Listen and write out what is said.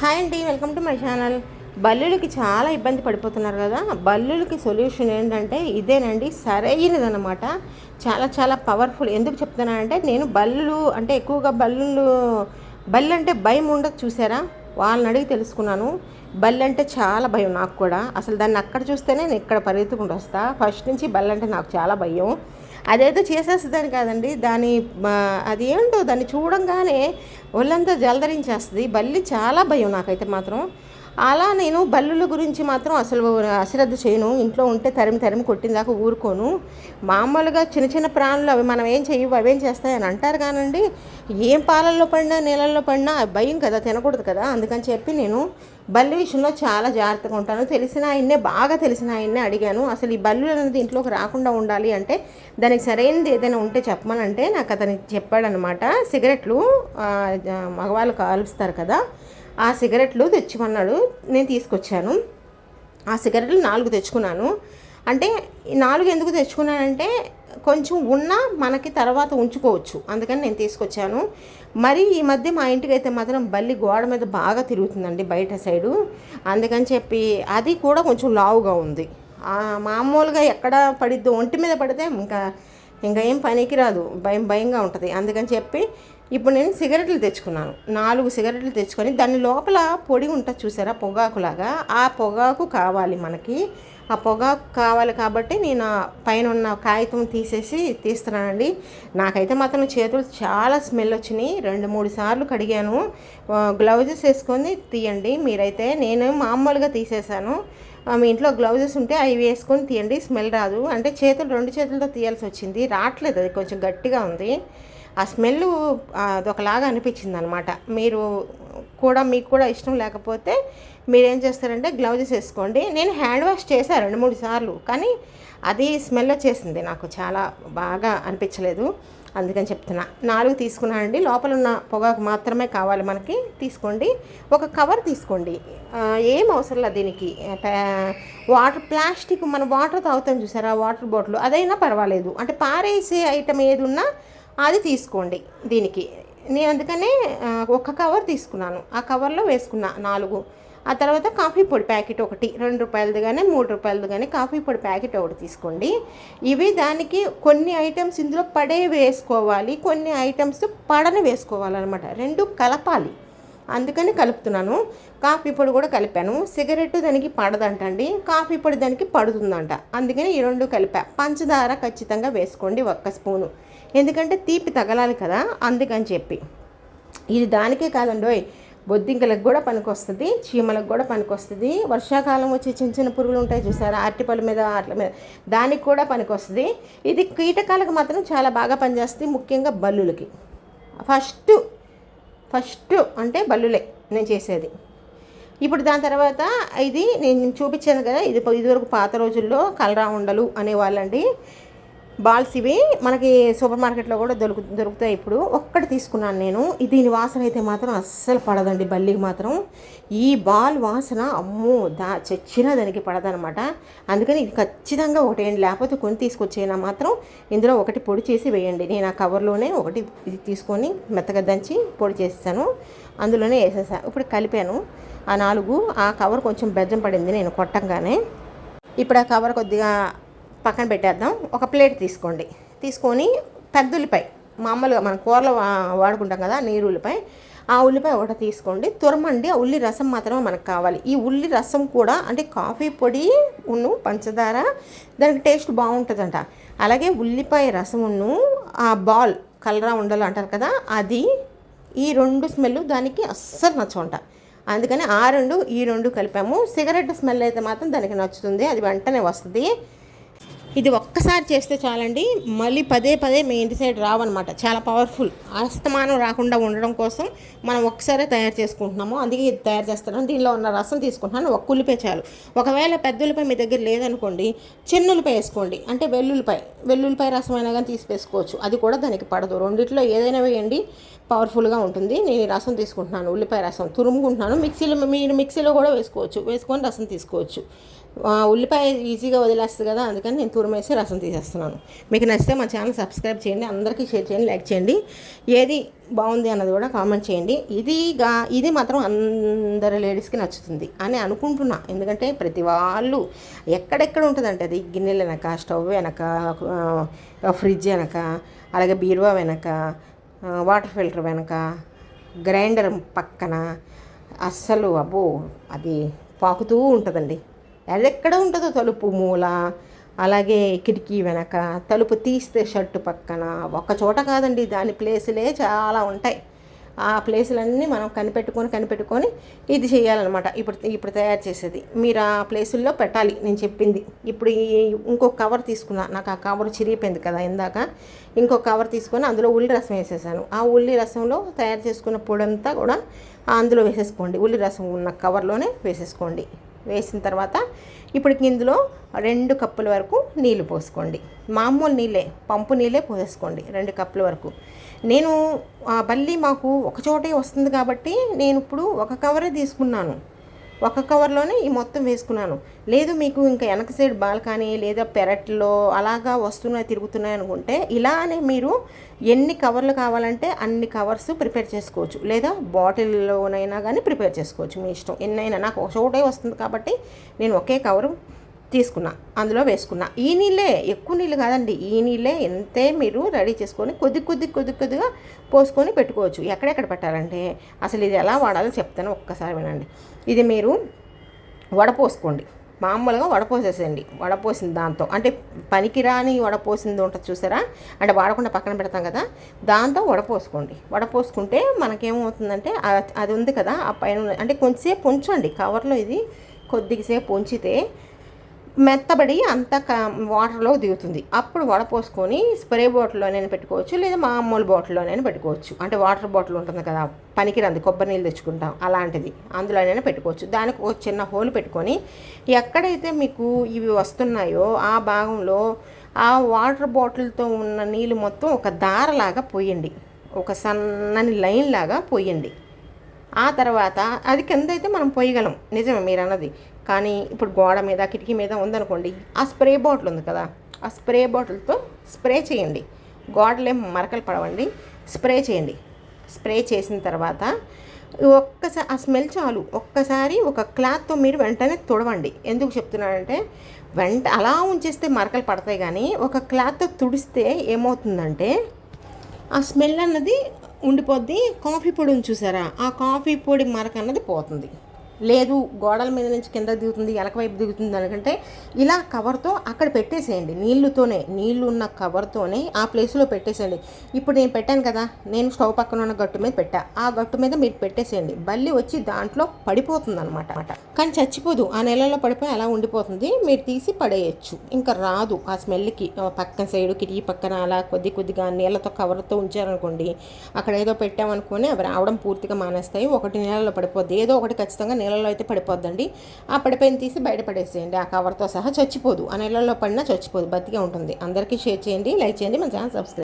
Hi అండి welcome to my channel. బల్లులకి చాలా ఇబ్బంది పడిపోతున్నారు కదా బల్లులకి సొల్యూషన్ ఏంటంటే ఇదేనండి సరైనదనమాట చాలా చాలా పవర్ఫుల్. ఎందుకు చెప్తున్నానంటే నేను బల్లులు అంటే ఎక్కువగా బల్లులు బల్లు అంటే భయం ఉండదు చూసారా? వాళ్ళని అడిగి తెలుసుకున్నాను. బల్లి అంటే చాలా భయం నాకు కూడా. అసలు దాన్ని అక్కడ చూస్తేనే నేను ఇక్కడ పరిగెత్తుకుంటూ వస్తా. ఫస్ట్ నుంచి బల్లి అంటే నాకు చాలా భయం. అదేదో చేసేస్తుందని కాదండి. దాని అది ఏంటో దాన్ని చూడంగానే ఒళ్ళంతా జలధరించేస్తుంది. బల్లి చాలా భయం నాకైతే మాత్రం. అలా నేను బల్లుల గురించి మాత్రం అసలు అశ్రద్ధ చేయను. ఇంట్లో ఉంటే తరిమి తరిమి కొట్టిన దాకా ఊరుకోను. మామూలుగా చిన్న చిన్న ప్రాణులు అవి మనం ఏం చేయవు అవేం చేస్తాయని అంటారు కానండి. ఏం పాలల్లో పడినా నీళ్ళల్లో పడినా భయం కదా తినకూడదు కదా. అందుకని చెప్పి నేను బల్లి విషయంలో చాలా జాగ్రత్తగా ఉంటాను. తెలిసిన ఆయన్నే బాగా తెలిసిన ఆయన్నే అడిగాను. అసలు ఈ బల్లు అనేది ఇంట్లోకి రాకుండా ఉండాలి అంటే దానికి సరైనది ఏదైనా ఉంటే చెప్పమనంటే నాకు అతని చెప్పాడనమాట. సిగరెట్లు మగవాళ్ళు కాలుస్తారు కదా ఆ సిగరెట్లు తెచ్చిమన్నాడు నేను తీసుకొచ్చాను. ఆ సిగరెట్లు నాలుగు తెచ్చుకున్నాను. అంటే నాలుగు ఎందుకు తెచ్చుకున్నానంటే కొంచెం ఉన్నా మనకి తర్వాత ఉంచుకోవచ్చు. అందుకని నేను తీసుకొచ్చాను. మరి ఈ మధ్య మా ఇంటికి అయితే మాత్రం బల్లి గోడ మీద బాగా తిరుగుతుందండి బయట సైడు. అందుకని చెప్పి అది కూడా కొంచెం లావుగా ఉంది. మామూలుగా ఎక్కడ పడిద్దో ఒంటి మీద పడితే ఇంకా ఇంకా ఏం పనికి రాదు. భయం భయంగా ఉంటుంది. అందుకని చెప్పి ఇప్పుడు నేను సిగరెట్లు తెచ్చుకున్నాను. నాలుగు సిగరెట్లు తెచ్చుకొని దాని లోపల పొడి ఉంటుంది చూసారా? పొగాకులాగా. ఆ పొగాకు కావాలి మనకి. ఆ పొగాకు కావాలి కాబట్టి నేను పైన ఉన్న కాగితం తీసేసి తీస్తున్నానండి. నాకైతే మాత్రం చేతులు చాలా స్మెల్ వచ్చినాయి. రెండు మూడు సార్లు కడిగాను. గ్లౌజెస్ వేసుకొని తీయండి. మీరైతే నేను మామూలుగా తీసేసాను మీ ఇంట్లో గ్లౌజెస్ ఉంటే అవి వేసుకొని తీయండి. స్మెల్ రాదు. అంటే చేతులు రెండు చేతులతో తీయాల్సి వచ్చింది. రావట్లేదు. అది కొంచెం గట్టిగా ఉంది. ఆ స్మెల్ అదొకలాగా అనిపించింది అనమాట మీరు కూడా మీకు కూడా ఇష్టం లేకపోతే మీరేం చేస్తారంటే గ్లౌజెస్ వేసుకోండి. నేను హ్యాండ్ వాష్ చేశాను రెండు మూడు సార్లు కానీ అది స్మెల్ వచ్చేసింది. నాకు చాలా బాగా అనిపించలేదు. అందుకని చెప్తున్నా. నాలుగు తీసుకున్నానండి లోపల ఉన్న పొగాకు మాత్రమే కావాలి మనకి. తీసుకోండి. ఒక కవర్ తీసుకోండి. ఏం అవసరం లేదు దీనికి. వాటర్ ప్లాస్టిక్ మన వాటర్ తాగుతాం చూసారా? Water bottle. అదైనా పర్వాలేదు. అంటే పారేసే ఐటమ్ ఏది ఉన్నా అది తీసుకోండి దీనికి. నేను అందుకనే ఒక కవర్ తీసుకున్నాను. ఆ కవర్లో వేసుకున్నా నాలుగు. ఆ తర్వాత కాఫీ పొడి ప్యాకెట్ ఒకటి రెండు రూపాయలది కానీ మూడు రూపాయలది కానీ కాఫీ పొడి ప్యాకెట్ ఒకటి తీసుకోండి. ఇవి దానికి కొన్ని ఐటమ్స్ ఇందులో పడే వేసుకోవాలి కొన్ని ఐటమ్స్ పడని వేసుకోవాలన్నమాట. రెండు కలపాలి. అందుకని కలుపుతున్నాను. కాఫీ పొడి కూడా కలిపాను. సిగరెట్ దానికి పడదంటండి. కాఫీ పొడి దానికి పడుతుందంట. అందుకని ఈ రెండు కలిపా. పంచదార ఖచ్చితంగా వేసుకోండి ఒక్క స్పూను. ఎందుకంటే తీపి తగలాలి కదా అందుకని చెప్పి. ఇది దానికే కాదండోయ్ బొద్దింకలకు కూడా పనికొస్తుంది చీమలకు కూడా పనికొస్తుంది. వర్షాకాలం వచ్చే చిన్న చిన్న పురుగులు ఉంటాయి చూసారా? అరటిపళ్ళ మీద అట్ల మీద. దానికి కూడా పనికొస్తుంది. ఇది కీటకాలకు మాత్రం చాలా బాగా పనిచేస్తుంది ముఖ్యంగా బల్లులకి. ఫస్ట్ ఫస్ట్ అంటే బల్లులే నేను చేసేది. ఇప్పుడు దాని తర్వాత ఇది నేను చూపించాను కదా ఇది ఇదివరకు పాత రోజుల్లో కలరా ఉండలు అనేవాళ్ళండి. బాల్స్ ఇవి మనకి సూపర్ మార్కెట్లో కూడా దొరుకు దొరుకుతాయి ఇప్పుడు. ఒక్కటి తీసుకున్నాను నేను. దీని వాసన అయితే మాత్రం అస్సలు పడదండి బల్లికి మాత్రం. ఈ బాల్ వాసన అమ్మో దా చచ్చినా దానికి పడదనమాట. అందుకని ఇది ఖచ్చితంగా ఒకటేయండి. లేకపోతే కొని తీసుకొచ్చేనా మాత్రం ఇందులో ఒకటి పొడి చేసి వేయండి. నేను ఆ కవర్లోనే ఒకటి ఇది తీసుకొని మెత్తగా దంచి పొడి చేస్తాను. అందులోనే వేసేసాను ఇప్పుడు కలిపాను. ఆ నాలుగు ఆ కవర్ కొంచెం బెజ్జం పడింది నేను కొట్టంగానే. ఇప్పుడు ఆ కవర్ కొద్దిగా పక్కన పెట్టేద్దాం. ఒక ప్లేట్ తీసుకోండి. తీసుకొని పెద్ద ఉల్లిపాయ మామూలుగా మనం కూరలో వాడుకుంటాం కదా నీరు ఉల్లిపాయ. ఆ ఉల్లిపాయ ఒకటి తీసుకోండి. తురమండి ఆ ఉల్లి రసం మాత్రమే మనకు కావాలి. ఈ ఉల్లి రసం కూడా అంటే కాఫీ పొడి ఉన్ను పంచదార దానికి టేస్ట్ బాగుంటుందంట. అలాగే ఉల్లిపాయ రసమును ఆ బాల్ కలరా ఉండలు అంటారు కదా అది ఈ రెండు స్మెల్ దానికి అస్సలు నచ్చవంట. అందుకని ఆ రెండు ఈ రెండు కలిపాము. సిగరెట్ స్మెల్ అయితే మాత్రం దానికి నచ్చుతుంది. అది వెంటనే వస్తుంది. ఇది ఒక్కసారి చేస్తే చాలండి. మళ్ళీ పదే పదే మీ ఇంటి సైడ్ రావన్నమాట. చాలా పవర్ఫుల్ అస్తమానం రాకుండా ఉండడం కోసం మనం ఒక్కసారే తయారు చేసుకుంటున్నాము. అందుకే ఇది తయారు చేస్తున్నాను. దీనిలో ఉన్న రసం తీసుకుంటున్నాను. ఒక్క ఉల్లిపాయ చాలు. ఒకవేళ పెద్ద ఉల్లిపాయ మీ దగ్గర లేదనుకోండి చిన్న ఉల్లిపాయ వేసుకోండి. అంటే వెల్లుల్లిపాయ వెల్లుల్లిపాయ రసం అయినా కానీ తీసి వేసుకోవచ్చు అది కూడా దానికి పడదు. రెండిట్లో ఏదైనా వేయండి పవర్ఫుల్గా ఉంటుంది. నేను ఈ రసం తీసుకుంటున్నాను. ఉల్లిపాయ రసం తురుముకుంటున్నాను. మిక్సీలో మీరు మిక్సీలో కూడా వేసుకోవచ్చు. వేసుకొని రసం తీసుకోవచ్చు. ఉల్లిపాయ ఈజీగా వదిలేస్తుంది కదా. అందుకని నేను తురిమేసి రసం తీసేస్తున్నాను. మీకు నచ్చితే మా ఛానల్ సబ్స్క్రైబ్ చేయండి అందరికీ షేర్ చేయండి లైక్ చేయండి. ఏది బాగుంది అన్నది కూడా కామెంట్ చేయండి. ఇదిగా ఇది మాత్రం అందరి లేడీస్కి నచ్చుతుంది అని అనుకుంటున్నా. ఎందుకంటే ప్రతి వాళ్ళు ఎక్కడెక్కడ ఉంటుందంటే అది గిన్నెలు వెనక స్టవ్ వెనక ఫ్రిడ్జ్ వెనక అలాగే బీరువా వెనక వాటర్ ఫిల్టర్ వెనక గ్రైండర్ పక్కన అస్సలు అబ్బో అది పాకుతూ ఉంటుందండి. అది ఎక్కడ ఉంటుందో తలుపు మూల అలాగే కిటికీ వెనక తలుపు తీస్తే షర్టు పక్కన ఒక చోట కాదండి దాని ప్లేసులే చాలా ఉంటాయి. ఆ ప్లేసులన్నీ మనం కనిపెట్టుకొని కనిపెట్టుకొని ఇది చేయాలన్నమాట. ఇప్పుడు ఇప్పుడు తయారు చేసేది. మీరు ఆ ప్లేసుల్లో పెట్టాలి నేను చెప్పింది. ఇప్పుడు ఈ కవర్ తీసుకున్నా నాకు ఆ కవర్ చిరిగిపోయింది కదా ఇందాక. ఇంకో కవర్ తీసుకొని అందులో ఉల్లి రసం వేసేసాను. ఆ ఉల్లి రసంలో తయారు చేసుకున్న పొడంతా కూడా అందులో వేసేసుకోండి. ఉల్లి రసం ఉన్న కవర్లోనే వేసేసుకోండి. వేసిన తర్వాత ఇప్పుడు ఇందులో రెండు కప్పుల వరకు నీళ్ళు పోసుకోండి. మామూలు నీళ్ళే పంపు నీళ్ళే పోసేసుకోండి రెండు కప్పుల వరకు. నేను ఆ బల్లి మాకు ఒక చోటే వస్తుంది కాబట్టి నేను ఇప్పుడు ఒక కవరే తీసుకున్నాను. ఒక కవర్లోనే ఈ మొత్తం వేసుకున్నాను. లేదు మీకు ఇంకా వెనక సైడ్ బాల్కనీ లేదా పెరట్లో అలాగా వస్తున్నాయి తిరుగుతున్నాయి అనుకుంటే ఇలానే మీరు ఎన్ని కవర్లు కావాలంటే అన్ని కవర్స్ ప్రిపేర్ చేసుకోవచ్చు. లేదా బాటిల్లోనైనా కానీ ప్రిపేర్ చేసుకోవచ్చు మీ ఇష్టం. ఎన్నైనా. నాకు ఒక చోటే వస్తుంది కాబట్టి నేను ఒకే కవరు తీసుకున్నా అందులో వేసుకున్నా. ఈ నీళ్ళే ఎక్కువ నీళ్ళు కాదండి. ఈ నీళ్ళే ఎంతే మీరు రెడీ చేసుకొని కొద్ది కొద్ది కొద్ది కొద్దిగా పోసుకొని పెట్టుకోవచ్చు. ఎక్కడెక్కడ పెట్టాలంటే అసలు ఇది ఎలా వాడాలో చెప్తాను ఒక్కసారి వినండి. ఇది మీరు వడపోసుకోండి మామూలుగా వడపోసేసేయండి వడపోసిన దాంతో. అంటే పనికిరాని వడపోసింది ఉంటుంది చూసారా? అంటే వాడకుండా పక్కన పెడతాం కదా? దాంతో వడపోసుకోండి వడపోసుకుంటే మనకేమవుతుందంటే అది ఉంది కదా ఆ పైన అంటే కొంచెంసేపు ఉంచండి. కవర్లో ఇది కొద్దిసేపు ఉంచితే మెత్తబడి అంత క వాటర్లో దిగుతుంది. అప్పుడు వడపోసుకొని స్ప్రే బాటిల్లోనైనా పెట్టుకోవచ్చు లేదా మామూలు బాటిల్లోనైనా పెట్టుకోవచ్చు. అంటే వాటర్ బాటిల్ ఉంటుంది కదా పనికిరంది కొబ్బరి నీళ్ళు తెచ్చుకుంటాం అలాంటిది. అందులోనైనా పెట్టుకోవచ్చు. దానికి ఒక చిన్న హోల్ పెట్టుకొని ఎక్కడైతే మీకు ఇవి వస్తున్నాయో ఆ భాగంలో ఆ వాటర్ బాటిల్తో ఉన్న నీళ్ళు మొత్తం ఒక దారలాగా పోయండి. ఒక సన్నని లైన్ లాగా పోయండి. ఆ తర్వాత అది కింద అయితే మనం పోయగలం. నిజమే మీరు అన్నది కానీ ఇప్పుడు గోడ మీద కిటికీ మీద ఉందనుకోండి ఆ స్ప్రే బాటిల్ ఉంది కదా ఆ స్ప్రే బాటిల్తో స్ప్రే చేయండి. గోడలేం మరకలు పడవండి స్ప్రే చేయండి. స్ప్రే చేసిన తర్వాత ఒక్కసారి ఆ స్మెల్ చాలు. ఒక్కసారి ఒక క్లాత్తో మీరు వెంటనే తుడవండి. ఎందుకు చెప్తున్నానంటే వెంట అలా ఉంచేస్తే మరకలు పడతాయి కానీ ఒక క్లాత్తో తుడిస్తే ఏమవుతుందంటే ఆ స్మెల్ అన్నది ఉండిపోద్ది. కాఫీ పొడిని చూసారా? ఆ కాఫీ పొడి మరక అన్నది పోతుంది. లేదు గోడల మీద నుంచి కింద దిగుతుంది ఎలక వైపు దిగుతుంది అనుకంటే ఇలా కవర్తో అక్కడ పెట్టేసేయండి. నీళ్ళుతోనే నీళ్ళు ఉన్న కవర్తోనే ఆ ప్లేస్లో పెట్టేసేయండి. ఇప్పుడు నేను పెట్టాను కదా నేను స్టవ్ పక్కన ఉన్న గట్టు మీద పెట్టా. ఆ గట్టు మీద మీరు పెట్టేసేయండి. బల్లి వచ్చి దాంట్లో పడిపోతుంది అనమాట కానీ చచ్చిపోదు. ఆ నెలలో పడిపోయి అలా ఉండిపోతుంది. మీరు తీసి పడేయచ్చు. ఇంకా రాదు ఆ స్మెల్కి. పక్కన సైడు కిటికీ పక్కన అలా కొద్ది కొద్దిగా నీళ్ళతో కవర్తో ఉంచారనుకోండి అక్కడ ఏదో పెట్టామనుకోని అవి రావడం పూర్తిగా మానేస్తాయి. ఒకటి నీళ్ళలో పడిపోద్ది. ఏదో ఒకటి ఖచ్చితంగా నీళ్ళలో అయితే పడిపోద్దండి. ఆ పడిపోయిన తీసి బయట పడేసేయండి. ఆ కవర్తో సహా చచ్చిపోదు. ఆ నీళ్ళలో పడినా చచ్చిపోదు. బతికే ఉంటుంది. అందరికీ షేర్ చేయండి లైక్ చేయండి. మన ఛానల్ సబ్స్క్రైబ్